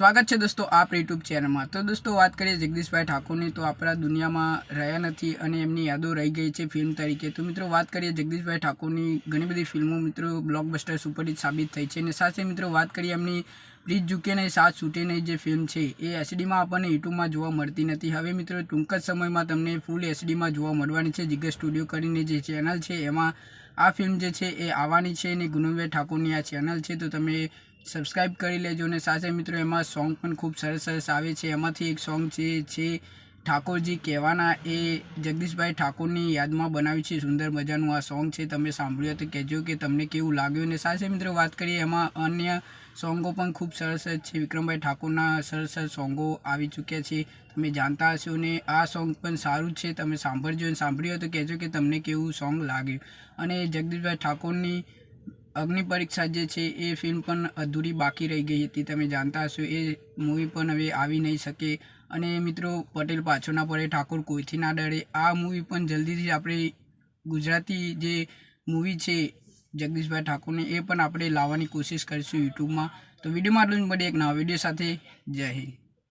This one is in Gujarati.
સ્વાગત છે દોસ્તો આપ યુટ્યુબ ચેનલમાં તો દોસ્તો વાત કરીએ જગદીશભાઈ ઠાકોરની, તો આપણા દુનિયામાં રહ્યા નથી અને એમની યાદો રહી ગઈ છે ફિલ્મ તરીકે. તો મિત્રો વાત કરીએ જગદીશભાઈ ઠાકોરની, ઘણી બધી ફિલ્મો મિત્રો બ્લોકબસ્ટર સુપરહિટ સાબિત થઈ છે. અને સાથે મિત્રો વાત કરીએ એમની પ્લીઝ ઝૂકે નહીં સાથ છૂટે નહીં જે ફિલ્મ છે, એ એસડીમાં આપણને યુટ્યુબમાં જોવા મળતી નથી. હવે મિત્રો ટૂંક જ સમયમાં તમને ફૂલ એસડીમાં જોવા મળવાની છે જીગર સ્ટુડિયો કરીને જે ચેનલ છે, એમાં આ ફિલ્મ જે છે એ આવવાની છે અને ગુનુભાઈ ઠાકોરની આ ચેનલ છે. તો તમે સબસ્ક્રાઈબ કરી લેજો અને સાથે મિત્રો એમાં સોંગ પણ ખૂબ સરસ સરસ આવે છે. એમાંથી એક સોંગ છે છે ઠાકોરજી કહેવાના એ જગદીશભાઈ ઠાકોરની યાદમાં બનાવ્યું છે સુંદર મજાનું આ સોંગ છે. તમે સાંભળ્યું તો કહેજો કે તમને કેવું લાગ્યું અને સાથે મિત્રો વાત કરીએ એમાં અન્ય સોંગો પણ ખૂબ સરસ છે. વિક્રમભાઈ ઠાકોરના સરસ સરસ સોંગો આવી ચૂક્યા છે. તમે જાણતા હશો ને આ સોંગ પણ સારું છે. તમે સાંભળજો અને સાંભળ્યું તો કહેજો કે તમને કેવું સોંગ લાગ્યું. અને જગદીશભાઈ ઠાકોરની અગ્નિ પરીક્ષા જે છે એ ફિલ્મ પણ અધૂરી બાકી રહી ગઈ હતી, તમે જાણતા હશો. એ મૂવી પણ હવે આવી નહીં શકે. અને મિત્રો, પટેલ પાછો ના પડે ઠાકોર કોઈથી ના ડરે. આ મૂવી પણ જલ્દીથી આપણે ગુજરાતી જે મૂવી છે જગદીશભાઈ ઠાકોરની, એ પણ આપણે લાવવાની કોશિશ કરીશું યુટ્યુબમાં. તો વિડીયોમાં આટલું જ. મળીએ એક નવા વીડિયો સાથે. જય હિન્દ.